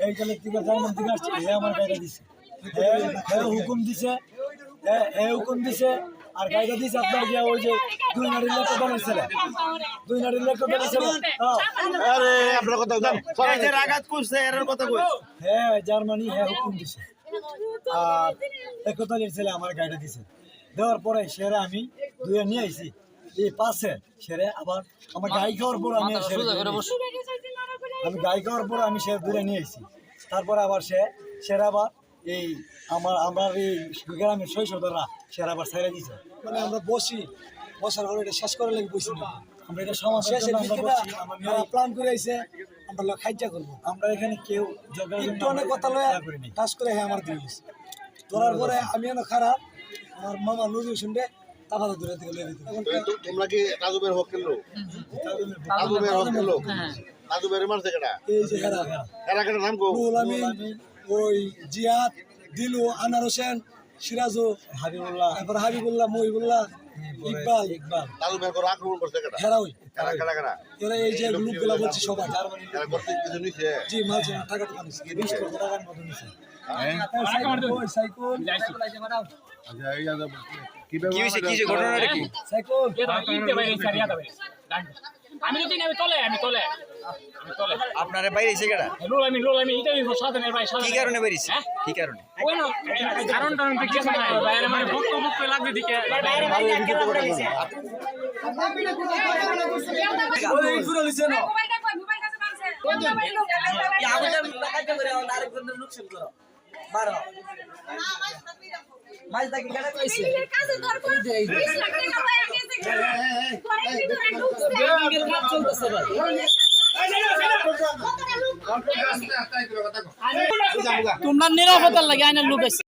এইটা লিখতে আসছে হে আমার দিছে। হে হে হুকুম দিছে হে হে হুকুম দিছে আর গাড়িটা দিছে আপনার গিয়া ওই যে দুই নারীর ছেলে দুই নারীর ছেলে হ্যাঁ। আরে আপনার কথা জান যে রাগাত করছে এর কথা কই? হ্যাঁ জার্মানি হ্যাঁ হুকুম দিছে। আর একতালির ছেলে আমার গাড়িটা দিছে। দেওয়ার পরে সেরে আমি দুয়ে নিয়ে আইছি। এই পাশে সেরে আবার আমার গাড়ি খাওয়ার পর আমি আমি গাড়ি খাওয়ার পর আমি সে দূরে নিয়ে আইছি। তারপরে আবার সে সেরা আবার এই আমার আমার এই গ্রামের শৈশবরা সেরা আবার ছেড়ে দিছে। মানে আমরা বসি বসার পরে এটা শেষ করে লেগে বসি না। আমরা এটা আমরা বসি। প্ল্যান করে আইছে আমরা খাইজা করব। আমরা এখানে কেউ একটু অনেক কথা লয় টাচ করে হ্যাঁ আমার দিয়ে দিছে ধরার পরে আমি এনে খারাপ আমার মামা নজরুল শুনবে তারপরে দূরে থেকে লেগে দিতে তোমরা কি রাজুবের হক খেললো রাজুবের হক খেললো রাজুবের মারছে কেডা? এই যে হেরা হেরা কেডা কেডা নাম কো রুহুল আমিন ওই জিয়াদ দিলু আনার হোসেন সিরাজু হাবিবুল্লাহ। তারপর হাবিবুল্লাহ মহিবুল্লাহ ইকবাল। ইকবাল। রাজুবের করে আক্রমণ করছে কেডা? হেরাউই। কেডা কেডা কেডা? এরা এই যে লোকগুলা বলছি সবাই। কেডা করতে কিছু নিছে? জি না টাকা টাকা বিশ লক্ষ টাকার মতো নিচ্ছে সাইকেল আচ্ছা কি ঘটনাটা কি? সাইকেল। আমি যদি আমি তলে আমি তলে। আমি আপনারে বাইরে এসে গেডা রোল আমি রোল আমি এটাই সাধনের ভাই কি কারণে বাইরেছে? কি কারণে? ওই না কারণ টারণ তো কিছু নাই বাইরে মানে ভক্ত ভক্ত লাগবে দিকে। তোমরা নিরাপত্তার লাগে আইনের লোক আছে